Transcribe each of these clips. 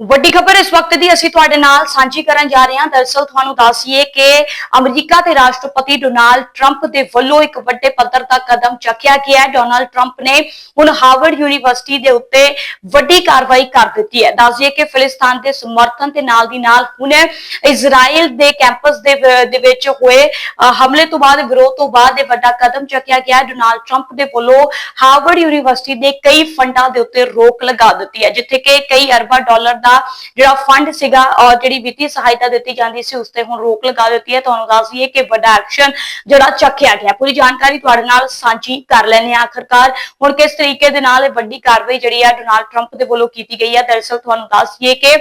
ਵੱਡੀ ਖਬਰ ਇਸ ਵਕਤ ਦੀ ਅਸੀਂ ਤੁਹਾਡੇ ਨਾਲ ਸਾਂਝੀ ਕਰਨ ਜਾ ਰਹੇ ਹਾਂ। ਦਰਅਸਲ ਤੁਹਾਨੂੰ ਦੱਸੀਏ ਕਿ ਅਮਰੀਕਾ ਦੇ ਰਾਸ਼ਟਰਪਤੀ ਡੋਨਾਲਡ ਟਰੰਪ ਦੇ ਵੱਲੋਂ ਇੱਕ ਵੱਡੇ ਪੱਧਰ ਦਾ ਕਦਮ ਚੱਕਿਆ ਗਿਆ ਹੈ। ਡੋਨਾਲਡ ਟਰੰਪ ਨੇ ਹੁਣ ਹਾਰਵਰਡ ਯੂਨੀਵਰਸਿਟੀ ਦੇ ਉੱਤੇ ਵੱਡੀ ਕਾਰਵਾਈ ਕਰ ਦਿੱਤੀ ਹੈ। ਦੱਸਦੀਏ ਕਿ ਫਿਲਿਸਤੀਨ ਦੇ ਸਮਰਥਨ ਦੇ ਨਾਲ ਦੀ ਨਾਲ ਹੁਣ ਇਜ਼ਰਾਈਲ ਦੇ ਕੈਂਪਸ ਦੇ ਵਿੱਚ ਹੋਏ ਹਮਲੇ ਤੋਂ ਬਾਅਦ, ਵਿਰੋਧ ਤੋਂ ਬਾਅਦ ਇਹ ਵੱਡਾ ਕਦਮ ਚੱਕਿਆ ਗਿਆ ਹੈ। ਡੋਨਾਲਡ ਟਰੰਪ ਦੇ ਵੱਲੋਂ ਹਾਰਵਰਡ ਯੂਨੀਵਰਸਿਟੀ ਦੇ ਕਈ ਫੰਡਾਂ ਦੇ ਉੱਤੇ ਰੋਕ ਲਗਾ ਦਿੱਤੀ ਹੈ, ਜਿੱਥੇ ਕਿ ਕਈ ਅਰਬਾਂ ਡਾਲਰ ਦਾ ਜਿਹੜਾ ਫੰਡ ਸੀਗਾ ਔਰ ਜਿਹੜੀ ਵਿੱਤੀ ਸਹਾਇਤਾ ਦਿੱਤੀ ਜਾਂਦੀ ਸੀ, ਉਸ ਤੇ ਹੁਣ ਰੋਕ ਲਗਾ ਦਿੱਤੀ ਹੈ। ਤੁਹਾਨੂੰ ਦੱਸ ਦਈਏ ਕਿ ਵੱਡਾ ਐਕਸ਼ਨ ਜਿਹੜਾ ਚੱਕਿਆ ਗਿਆ। ਪੂਰੀ ਜਾਣਕਾਰੀ ਤੁਹਾਡੇ ਨਾਲ ਸਾਂਝੀ ਕਰ ਲੈਣੇ ਆ ਆਖਰਕਾਰ। ਹੁਣ ਕਿਸ ਤਰੀਕੇ ਦੇ ਨਾਲ ਇਹ ਵੱਡੀ ਕਾਰਵਾਈ ਜਿਹੜੀ ਹੈ ਡੋਨਾਲਡ ਟਰੰਪ ਦੇ ਵੱਲੋਂ ਕੀਤੀ ਗਈ ਹੈ ਦਰਅਸਲ ਤੁਹਾਨੂੰ ਦੱਸ ਦਈਏ ਕਿ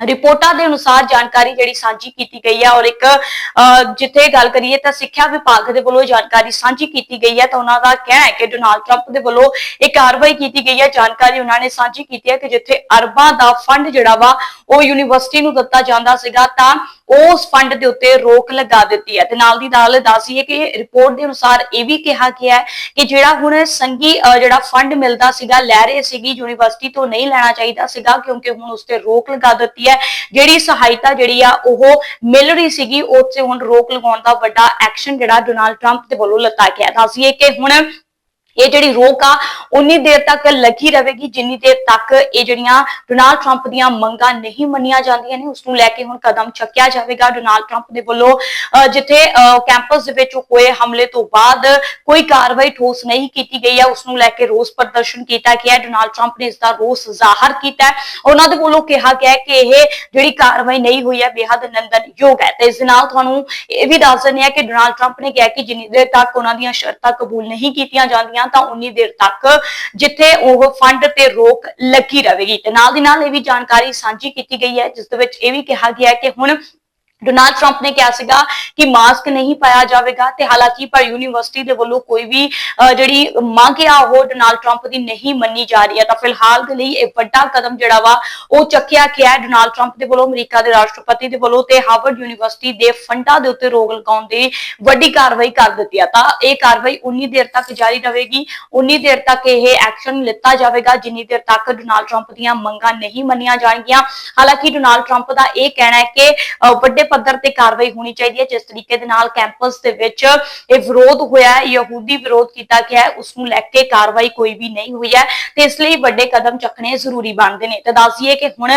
ਰਿਪੋਰਟਾਂ ਦੇ ਅਨੁਸਾਰ ਜਾਣਕਾਰੀ ਜਿਹੜੀ ਸਾਂਝੀ ਕੀਤੀ ਗਈ ਹੈ ਔਰ ਇੱਕ ਅਹ, ਜਿੱਥੇ ਗੱਲ ਕਰੀਏ ਤਾਂ ਸਿੱਖਿਆ ਵਿਭਾਗ ਦੇ ਵੱਲੋਂ ਜਾਣਕਾਰੀ ਸਾਂਝੀ ਕੀਤੀ ਗਈ ਹੈ ਤਾਂ ਉਹਨਾਂ ਦਾ ਕਹਿਣਾ ਹੈ ਕਿ ਡੋਨਾਲਡ ਟਰੰਪ ਦੇ ਵੱਲੋਂ ਇਹ ਕਾਰਵਾਈ ਕੀਤੀ ਗਈ ਹੈ। ਜਾਣਕਾਰੀ ਉਹਨਾਂ ਨੇ ਸਾਂਝੀ ਕੀਤੀ ਹੈ ਕਿ ਜਿੱਥੇ ਅਰਬਾਂ ਦਾ ਫੰਡ ਜਿਹੜਾ ਵਾ ਉਹ ਯੂਨੀਵਰਸਿਟੀ ਨੂੰ ਦਿੱਤਾ ਜਾਂਦਾ ਸੀਗਾ ਤਾਂ ਉਸ ਫੰਡ ਦੇ ਉੱਤੇ ਰੋਕ ਲਗਾ ਦਿੱਤੀ ਹੈ। ਤੇ ਨਾਲ ਦੀ ਨਾਲ ਦੱਸੀਏ ਕਿ ਰਿਪੋਰਟ ਦੇ ਅਨੁਸਾਰ ਇਹ ਵੀ ਕਿਹਾ ਗਿਆ ਹੈ ਕਿ ਜਿਹੜਾ ਹੁਣ ਸੰਗੀ ਅਹ, ਜਿਹੜਾ ਫੰਡ ਮਿਲਦਾ ਸੀਗਾ ਲੈ ਰਹੇ ਸੀਗੀ ਯੂਨੀਵਰਸਿਟੀ ਤੋਂ ਨਹੀਂ ਲੈਣਾ ਚਾਹੀਦਾ ਸੀਗਾ ਕਿਉਂਕਿ ਹੁਣ ਉਸ ਤੇ ਰੋਕ ਲਗਾ ਦਿੱਤੀ ਹੈ। ਜਿਹੜੀ ਸਹਾਇਤਾ ਜਿਹੜੀ ਆ ਉਹ ਮਿਲ ਰਹੀ ਸੀਗੀ ਉਸ ਤੇ ਹੁਣ ਰੋਕ ਲਗਾਉਣ ਦਾ ਵੱਡਾ ਐਕਸ਼ਨ ਜਿਹੜਾ ਡੋਨਾਲਡ ਟਰੰਪ ਦੇ ਵੱਲੋਂ ਲਿੱਤਾ ਗਿਆ। ਦੱਸੀਏ ਕਿ ਹੁਣ ਇਹ ਜਿਹੜੀ ਰੋਕ ਆ ਉਨੀ ਦੇਰ ਤੱਕ ਲੱਗੀ ਰਹੇਗੀ ਜਿੰਨੀ ਦੇਰ ਤੱਕ ਇਹ ਜਿਹੜੀਆਂ ਡੋਨਾਲਡ ਟਰੰਪ ਦੀਆਂ ਮੰਗਾਂ ਨਹੀਂ ਮੰਨੀਆਂ ਜਾਂਦੀਆਂ ਨੇ ਉਸ ਨੂੰ ਲੈ ਕੇ ਹੁਣ ਕਦਮ ਚੱਕਿਆ ਜਾਵੇਗਾ ਡੋਨਾਲਡ ਟਰੰਪ ਦੇ ਵੱਲੋਂ। ਅਹ, ਜਿੱਥੇ ਅਹ, ਕੈਂਪਸ ਦੇ ਵਿੱਚ ਹੋਏ ਹਮਲੇ ਤੋਂ ਬਾਅਦ ਕੋਈ ਕਾਰਵਾਈ ਠੋਸ ਨਹੀਂ ਕੀਤੀ ਗਈ ਹੈ ਉਸ ਨੂੰ ਲੈ ਕੇ ਰੋਸ ਪ੍ਰਦਰਸ਼ਨ ਕੀਤਾ ਗਿਆ ਡੋਨਾਲਡ ਟਰੰਪ ਨੇ ਇਸ ਦਾ ਰੋਸ ਜ਼ਾਹਰ ਕੀਤਾ ਉਹਨਾਂ ਦੇ ਵੱਲੋਂ ਕਿਹਾ ਗਿਆ ਕਿ ਇਹ ਜਿਹੜੀ ਕਾਰਵਾਈ ਨਹੀਂ ਹੋਈ ਹੈ ਬੇहद ਨਿੰਦਣਯੋਗ ਹੈ। ਤੇ ਇਸ ਨਾਲ ਤੁਹਾਨੂੰ ਇਹ ਵੀ ਦੱਸ ਦਿੰਦੇ ਆ ਕਿ ਡੋਨਾਲਡ ਟਰੰਪ ਨੇ ਕਿਹਾ ਕਿ ਜਿੰਨੀ ਦੇਰ ਤੱਕ ਉਹਨਾਂ ਦੀਆਂ ਸ਼ਰਤਾਂ ਕਬੂਲ ਨਹੀਂ ਕੀਤੀਆਂ ਜਾਂਦੀਆਂ ਤਾਂ ਉਨੀ ਦੇਰ ਤੱਕ ਜਿੱਥੇ ਉਹ ਫੰਡ ਤੇ ਰੋਕ ਲੱਗੀ ਰਹੇਗੀ। ਤੇ ਨਾਲ ਦੀ ਨਾਲ ਇਹ ਵੀ ਜਾਣਕਾਰੀ ਸਾਂਝੀ ਕੀਤੀ ਗਈ ਹੈ, ਜਿਸ ਦੇ ਵਿੱਚ ਇਹ ਵੀ ਕਿਹਾ ਗਿਆ ਹੈ ਕਿ ਹੁਣ ਡੋਨਾਲਡ ਟਰੰਪ ਨੇ ਕਿਹਾ ਸੀਗਾ ਕਿ ਮਾਸਕ ਨਹੀਂ ਪਾਇਆ ਜਾਵੇਗਾ ਤੇ ਹਾਲਾਂਕਿ ਪਰ ਯੂਨੀਵਰਸਿਟੀ ਦੇ ਵੱਲੋਂ ਕੋਈ ਵੀ ਜਿਹੜੀ ਮੰਗ ਆ ਉਹ ਡੋਨਾਲਡ ਟਰੰਪ ਦੀ ਨਹੀਂ ਮੰਨੀ ਜਾ ਰਹੀ ਹੈ। ਤਾਂ ਫਿਲਹਾਲ ਦੇ ਲਈ ਇਹ ਵੱਡਾ ਕਦਮ ਜਿਹੜਾ ਵਾ, ਉਹ ਚੱਕਿਆ ਗਿਆ ਹੈ ਡੋਨਾਲਡ ਟਰੰਪ ਦੇ ਵੱਲੋਂ, ਅਮਰੀਕਾ ਦੇ ਰਾਸ਼ਟਰਪਤੀ ਦੇ ਵੱਲੋਂ ਤੇ ਹਾਰਵਰਡ ਯੂਨੀਵਰਸਿਟੀ ਦੇ ਫੰਡਾਂ ਦੇ ਉੱਤੇ ਰੋਕ ਲਗਾਉਣ ਦੀ ਵੱਡੀ ਕਾਰਵਾਈ ਕਰ ਦਿੱਤੀ ਹੈ। ਤਾਂ ਇਹ ਕਾਰਵਾਈ ਉਨੀ ਦੇਰ ਤੱਕ ਜਾਰੀ ਰਹੇਗੀ। ਉਨੀ ਦੇਰ ਤੱਕ ਇਹ ਐਕਸ਼ਨ ਲਿੱਤਾ ਜਾਵੇਗਾ, ਜਿੰਨੀ ਦੇਰ ਤੱਕ ਡੋਨਾਲਡ ਟਰੰਪ ਦੀਆਂ ਮੰਗਾਂ ਨਹੀਂ ਮੰਨੀਆਂ ਜਾਣਗੀਆਂ। ਹਾਲਾਂਕਿ ਡੋਨਾਲਡ ਟਰੰਪ ਦਾ ਇਹ ਕਹਿਣਾ ਹੈ ਕਿ ਵੱਡੇ ਪੱਧਰ ਤੇ ਕਾਰਵਾਈ ਹੋਣੀ ਚਾਹੀਦੀ ਹੈ, ਜਿਸ ਤਰੀਕੇ ਦੇ ਨਾਲ ਕੈਂਪਸ ਦੇ ਵਿੱਚ ਇਹ ਵਿਰੋਧ ਹੋਇਆ ਹੈ, ਯਹੂਦੀ ਵਿਰੋਧ ਕੀਤਾ ਗਿਆ ਹੈ ਉਸ ਨੂੰ ਲੈ ਕੇ ਕਾਰਵਾਈ ਕੋਈ ਵੀ ਨਹੀਂ ਹੋਈ ਹੈ ਤੇ ਇਸ ਲਈ ਵੱਡੇ ਕਦਮ ਚੱਕਣੇ ਜ਼ਰੂਰੀ ਬਣਦੇ ਨੇ। ਤੇ ਦੱਸ ਕਿ ਹੁਣ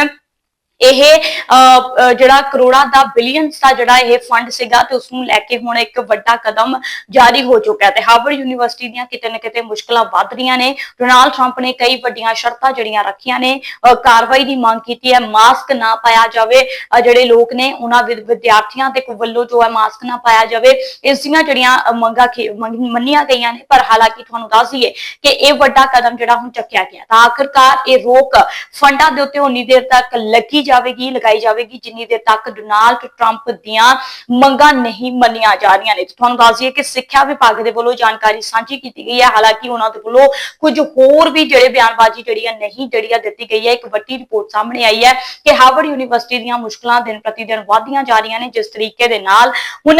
ਇਹ ਅਹ, ਜਿਹੜਾ ਕਰੋੜਾਂ ਦਾ ਬਿਲੀਅਨਸ ਦਾ ਜਿਹੜਾ ਇਹ ਫੰਡ ਸੀਗਾ ਤੇ ਉਸ ਨੂੰ ਲੈ ਕੇ ਹੁਣ ਇੱਕ ਵੱਡਾ ਕਦਮ ਜਾਰੀ ਹੋ ਚੁੱਕਿਆ ਤੇ ਹਾਰਵਰਡ ਯੂਨੀਵਰਸਿਟੀ ਦੀਆਂ ਕਿਤੇ ਨਾ ਕਿਤੇ ਮੁਸ਼ਕਲਾਂ ਵੱਧ ਰਹੀਆਂ ਨੇ। ਡੋਨਾਲਡ ਟਰੰਪ ਨੇ ਕਈ ਵੱਡੀਆਂ ਸ਼ਰਤਾਂ ਜਿਹੜੀਆਂ ਰੱਖੀਆਂ ਨੇ ਕਾਰਵਾਈ ਦੀ ਮੰਗ ਕੀਤੀ ਹੈ ਮਾਸਕ ਨਾ ਪਾਇਆ ਜਾਵੇ ਜਿਹੜੇ ਲੋਕ ਨੇ ਉਹਨਾਂ ਵਿਦ- ਵਿਦਿਆਰਥੀਆਂ ਦੇ ਵੱਲੋਂ ਜੋ ਹੈ ਮਾਸਕ ਨਾ ਪਾਇਆ ਜਾਵੇ ਇਸ ਦੀਆਂ ਜਿਹੜੀਆਂ ਮੰਗਾਂ ਮੰਨੀਆਂ ਗਈਆਂ ਨੇ। ਪਰ ਹਾਲਾਂਕਿ ਤੁਹਾਨੂੰ ਦੱਸ ਦਈਏ ਕਿ ਇਹ ਵੱਡਾ ਕਦਮ ਜਿਹੜਾ ਹੁਣ ਚੱਕਿਆ ਗਿਆ ਤਾਂ ਆਖਰਕਾਰ ਇਹ ਰੋਕ ਫੰਡਾਂ ਦੇ ਉੱਤੇ ਉਨੀ ਦੇਰ ਤੱਕ ਲੱਗੀ ਜਾਵੇਗੀ, ਲਗਾਈ ਜਾਵੇਗੀ, ਜਿੰਨੀ ਦੇਰ ਤੱਕ ਡੋਨਾਲਡ ਟਰੰਪ ਦੀਆਂ ਮੰਗਾਂ ਨਹੀਂ ਮੰਨੀਆਂ ਜਾ ਰਹੀਆਂ ਨੇ। ਤੁਹਾਨੂੰ ਦੱਸ ਦਈਏ ਕਿ ਸਿੱਖਿਆ ਵਿਭਾਗ ਦੇ ਵੱਲੋਂ ਜਾਣਕਾਰੀ ਸਾਂਝੀ ਕੀਤੀ ਗਈ ਹੈ। ਹਾਲਾਂਕਿ ਉਹਨਾਂ ਦੇ ਵੱਲੋਂ ਕੁਝ ਹੋਰ ਵੀ ਜਿਹੜੇ ਬਿਆਨਬਾਜ਼ੀ ਜਿਹੜੀ ਹੈ ਨਹੀਂ ਜਿਹੜੀ ਹੈ ਦਿੱਤੀ ਗਈ ਹੈ, ਇੱਕ ਵੱਡੀ ਰਿਪੋਰਟ ਸਾਹਮਣੇ ਆਈ ਹੈ ਕਿ ਹਾਰਵਰਡ ਯੂਨੀਵਰਸਿਟੀ ਦੀਆਂ ਮੁਸ਼ਕਲਾਂ ਦਿਨ ਪ੍ਰਤੀ ਦਿਨ ਵਧਦੀਆਂ ਜਾ ਰਹੀਆਂ ਨੇ। ਜਿਸ ਤਰੀਕੇ ਦੇ ਨਾਲ ਹੁਣ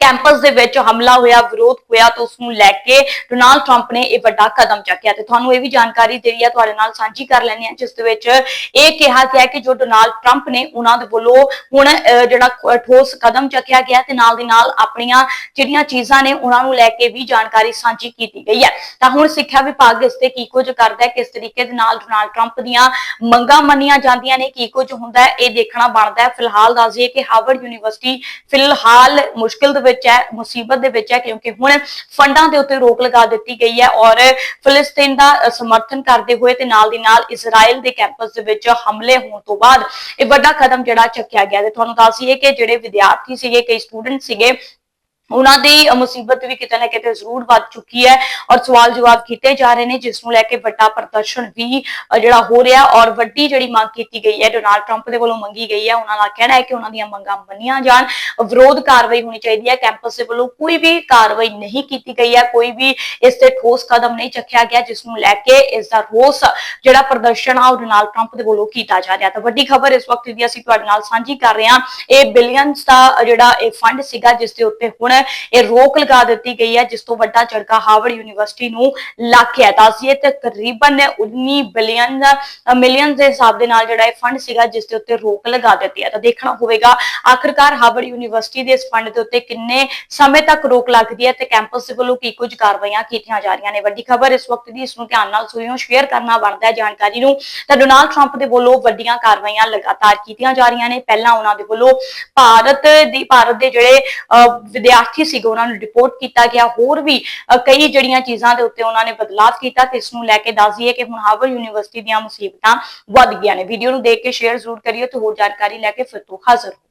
ਕੈਂਪਸ ਦੇ ਵਿੱਚ ਹਮਲਾ ਹੋਇਆ, ਵਿਰੋਧ ਹੋਇਆ ਤੇ ਉਸ ਨੂੰ ਲੈ ਕੇ ਡੋਨਾਲਡ ਟਰੰਪ ਨੇ ਇਹ ਵੱਡਾ ਕਦਮ ਚੱਕਿਆ ਤੇ ਤੁਹਾਨੂੰ ਇਹ ਵੀ ਜਾਣਕਾਰੀ ਜਿਹੜੀ ਹੈ ਤੁਹਾਡੇ ਨਾਲ ਸਾਂਝੀ ਕਰ ਲੈਣੀ ਹੈ, ਜਿਸ ਦੇ ਵਿੱਚ ਇਹ ਕਿਹਾ ਗਿਆ ਕਿ ਜੋ ਡੋਨਾਲਡ ਟਰੰਪ ਨੇ ਉਹਨਾਂ ਦੇ ਵੱਲੋਂ ਹੁਣ ਜਿਹੜਾ ਠੋਸ ਕਦਮ ਚੱਕਿਆ ਗਿਆ ਤੇ ਨਾਲ ਦੀ ਨਾਲ ਆਪਣੀਆਂ ਜਿਹੜੀਆਂ ਚੀਜ਼ਾਂ ਨੇ ਉਹਨਾਂ ਨੂੰ ਲੈ ਕੇ ਵੀ ਜਾਣਕਾਰੀ ਸਾਂਝੀ ਕੀਤੀ ਗਈ ਹੈ ਤਾਂ ਹੁਣ ਸਿੱਖਿਆ ਵਿਭਾਗ ਇਸ ਤੇ ਕੀ ਕੁਝ ਕਰਦਾ ਹੈ, ਕਿਸ ਤਰੀਕੇ ਦੇ ਨਾਲ ਡੋਨਾਲਡ ਟਰੰਪ ਦੀਆਂ ਮੰਗਾਂ ਮੰਨੀਆਂ ਜਾਂਦੀਆਂ ਨੇ, ਕੀ ਕੁਝ ਹੁੰਦਾ ਹੈ, ਇਹ ਦੇਖਣਾ ਬਣਦਾ ਹੈ। ਫਿਲਹਾਲ ਦੱਸ ਦਈਏ ਕਿ ਹਾਰਵਰਡ ਯੂਨੀਵਰਸਿਟੀ ਫਿਲਹਾਲ ਮੁਸ਼ਕਿਲ ਦੇ ਵਿੱਚ ਹੈ, ਮੁਸੀਬਤ ਦੇ ਵਿੱਚ ਹੈ, ਕਿਉਂਕਿ ਹੁਣ ਫੰਡਾਂ ਦੇ ਉੱਤੇ ਰੋਕ ਲਗਾ ਦਿੱਤੀ ਗਈ ਹੈ ਔਰ ਫਿਲਿਸਤੀਨ ਦਾ ਸਮਰਥਨ ਕਰਦੇ ਹੋਏ ਤੇ ਨਾਲ ਦੀ ਨਾਲ ਇਜ਼ਰਾਈਲ ਦੇ ਕੈਂਪਸ ਦੇ ਵਿੱਚ ਹਮਲੇ ਹੋਣ ਤੋਂ ਬਾਅਦ ਇਹ ਵੱਡਾ ਕਦਮ ਜਿਹੜਾ ਚੱਕਿਆ ਗਿਆ ਤੇ ਤੁਹਾਨੂੰ ਦੱਸ ਦਈਏ ਕਿ ਜਿਹੜੇ ਵਿਦਿਆਰਥੀ ਸੀਗੇ, ਕਈ ਸਟੂਡੈਂਟ ਸੀਗੇ ਉਹਨਾਂ ਦੀ ਮੁਸੀਬਤ ਵੀ ਕਿਤੇ ਨਾ ਕਿਤੇ ਜ਼ਰੂਰ ਵੱਧ ਚੁੱਕੀ ਹੈ ਔਰ ਸਵਾਲ ਜਵਾਬ ਕੀਤੇ ਜਾ ਰਹੇ ਨੇ, ਜਿਸ ਨੂੰ ਲੈ ਕੇ ਵੱਡਾ ਪ੍ਰਦਰਸ਼ਨ ਵੀ ਜਿਹੜਾ ਹੋ ਰਿਹਾ ਔਰ ਵੱਡੀ ਜਿਹੜੀ ਮੰਗ ਕੀਤੀ ਗਈ ਹੈ, ਡੋਨਾਲਡ ਟਰੰਪ ਦੇ ਵੱਲੋਂ ਮੰਗੀ ਗਈ ਹੈ, ਉਹਨਾਂ ਦਾ ਕਹਿਣਾ ਹੈ ਕਿ ਉਹਨਾਂ ਦੀਆਂ ਮੰਗਾਂ ਮੰਨੀਆਂ ਜਾਣ। ਵਿਰੋਧ ਕਾਰਵਾਈ ਹੋਣੀ ਚਾਹੀਦੀ ਹੈ, ਕੈਂਪਸ ਦੇ ਵੱਲੋਂ ਕੋਈ ਵੀ ਕਾਰਵਾਈ ਨਹੀਂ ਕੀਤੀ ਗਈ ਹੈ, ਕੋਈ ਵੀ ਇਸ ਤੇ ਠੋਸ ਕਦਮ ਨਹੀਂ ਚੱਕਿਆ ਗਿਆ, ਜਿਸ ਨੂੰ ਲੈ ਕੇ ਇਸ ਦਾ ਰੋਸ, ਜਿਹੜਾ ਪ੍ਰਦਰਸ਼ਨ ਆ, ਉਹ ਡੋਨਾਲਡ ਟਰੰਪ ਦੇ ਵੱਲੋਂ ਕੀਤਾ ਜਾ ਰਿਹਾ। ਤਾਂ ਵੱਡੀ ਖਬਰ ਇਸ ਵਕਤ ਦੀ ਅਸੀਂ ਤੁਹਾਡੇ ਨਾਲ ਸਾਂਝੀ ਕਰ ਰਹੇ ਹਾਂ, ਇਹ ਬਿਲੀਅਨਸ ਦਾ ਜਿਹੜਾ ਇਹ ਫੰਡ ਸੀਗਾ, ਜਿਸ ਦੇ ਉੱਤੇ ਹੁਣ ਇਹ ਰੋਕ ਲਗਾ ਦਿੱਤੀ ਗਈ ਹੈ ਜਿਸ ਤੋਂ ਵੱਡਾ ਝਟਕਾ ਹਾਰਵਰਡ ਯੂਨੀਵਰਸਿਟੀ ਨੂੰ ਲੱਗ ਗਿਆ ਦੱਸੀਏ ਤੇ ਤਕਰੀਬਨ 19 ਬਿਲੀਅਨ ਮਿਲੀਅਨ ਦੇ ਹਿਸਾਬ ਦੇ ਨਾਲ ਜਿਹੜਾ ਇਹ ਫੰਡ ਸੀਗਾ ਜਿਸ ਦੇ ਉੱਤੇ ਰੋਕ ਲਗਾ ਦਿੱਤੀ ਹੈ। ਤਾਂ ਦੇਖਣਾ ਹੋਵੇਗਾ ਆਖਰਕਾਰ ਹਾਰਵਰਡ ਯੂਨੀਵਰਸਿਟੀ ਦੇ ਇਸ ਫੰਡ ਦੇ ਉੱਤੇ ਕਿੰਨੇ ਸਮੇਂ ਤੱਕ ਰੋਕ ਲੱਗਦੀ ਹੈ ਤੇ ਕੈਂਪਸ ਦੇ ਵੱਲੋਂ ਕੀ ਕੁਝ ਕਾਰਵਾਈਆਂ ਕੀਤੀਆਂ ਜਾ ਰਹੀਆਂ ਨੇ। ਵੱਡੀ ਖਬਰ ਇਸ ਵਕਤ ਦੀ ਇਸ ਨੂੰ ਧਿਆਨ ਨਾਲ ਸੁਣਿਓ ਸ਼ੇਅਰ ਕਰਨਾ ਬਣਦਾ ਹੈ ਜਾਣਕਾਰੀ ਨੂੰ। ਤਾਂ ਡੋਨਾਲਡ ਟਰੰਪ ਦੇ ਵੱਲੋਂ ਵੱਡੀਆਂ ਕਾਰਵਾਈਆਂ ਲਗਾਤਾਰ ਕੀਤੀਆਂ ਜਾ ਰਹੀਆਂ ਨੇ। ਪਹਿਲਾਂ ਉਹਨਾਂ ਦੇ ਵੱਲੋਂ ਭਾਰਤ ਦੀ ਭਾਰਤ ਦੇ ਜਿਹੜੇ ਅਹ, ਵਿਦਿਆਰਥੀ ਸੀਗੇ, ਉਹਨਾਂ ਨੂੰ ਰਿਪੋਰਟ ਕੀਤਾ ਗਿਆ। ਹੋਰ ਵੀ ਕਈ ਜਿਹੜੀਆਂ ਚੀਜ਼ਾਂ ਦੇ ਉੱਤੇ ਉਹਨਾਂ ਨੇ ਬਦਲਾਅ ਕੀਤਾ ਤੇ ਇਸ ਨੂੰ ਲੈ ਕੇ ਦੱਸ ਦਈਏ ਕਿ ਹੁਣ ਹਾਰਵਰਡ ਯੂਨੀਵਰਸਿਟੀ ਦੀਆਂ ਮੁਸੀਬਤਾਂ ਵੱਧ ਗਈਆਂ ਨੇ। ਵੀਡੀਓ ਨੂੰ ਦੇਖ ਕੇ ਸ਼ੇਅਰ ਜ਼ਰੂਰ ਕਰਿਓ ਤੇ ਹੋਰ ਜਾਣਕਾਰੀ ਲੈ ਕੇ ਫਿਰ ਤੋਂ ਹਾਜ਼ਰ ਹੋ